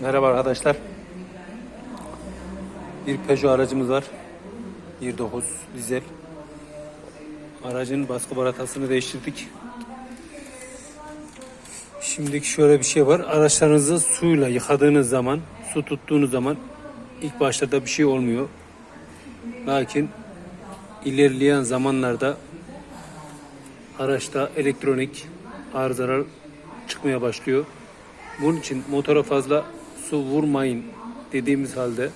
Merhaba arkadaşlar. Bir Peugeot aracımız var. 1.9 dizel. Aracın baskı baratasını değiştirdik. Şimdiki şöyle bir şey var. Araçlarınızı suyla yıkadığınız zaman, su tuttuğunuz zaman ilk başlarda bir şey olmuyor. Lakin ilerleyen zamanlarda araçta elektronik arızalar çıkmaya başlıyor. Bunun için motora fazla su vurmayın dediğimiz halde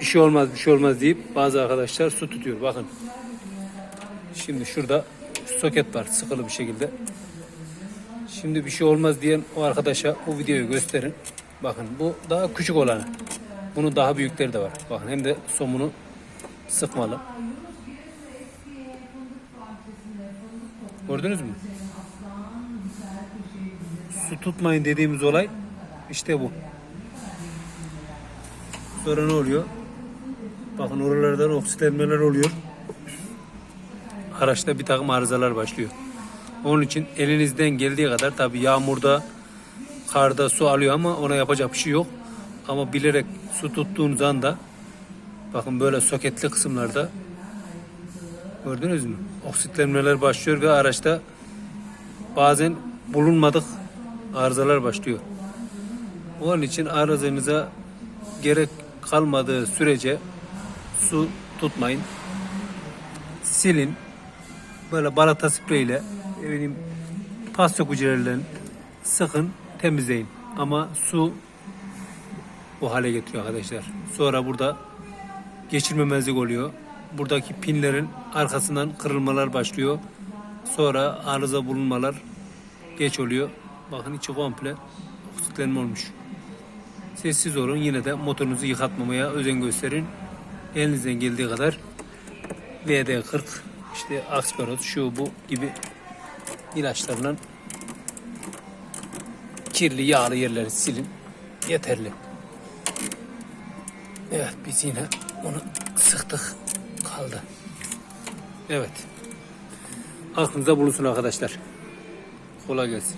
bir şey olmaz bir şey olmaz deyip bazı arkadaşlar su tutuyor. Bakın. Şimdi şurada soket var sıkılı bir şekilde. Şimdi bir şey olmaz diyen o arkadaşa bu videoyu gösterin. Bakın bu daha küçük olanı. Bunun daha büyükleri de var. Bakın hem de somunu sıkmalı. Gördünüz mü? Su tutmayın dediğimiz olay işte bu. Sonra ne oluyor? Bakın oralardan oksitlenmeler oluyor. Araçta bir takım arızalar başlıyor. Onun için elinizden geldiği kadar tabi yağmurda, karda su alıyor ama ona yapacak bir şey yok. Ama bilerek su tuttuğunuz anda bakın böyle soketli kısımlarda gördünüz mü? Oksitlenmeler başlıyor ve araçta bazen bulunmadık arızalar başlıyor. Onun için arızanıza gerek kalmadığı sürece su tutmayın. Silin. Böyle balata spreyle ne bileyim pas sökücülerle sıkın temizleyin. Ama su bu hale getiriyor arkadaşlar. Sonra burada geçirmemezlik oluyor. Buradaki pinlerin arkasından kırılmalar başlıyor. Sonra arıza bulunmalar geç oluyor. Bakın içi komple oksitlenme olmuş. Sessiz olun yine de motorunuzu yıkatmamaya özen gösterin. Elinizden geldiği kadar VD40 işte Aksperos şu bu gibi ilaçlarla kirli yağlı yerleri silin. Yeterli. Evet biz yine onu sıktık kaldı. Evet. Aklınıza bulunsun arkadaşlar. Kolay gelsin.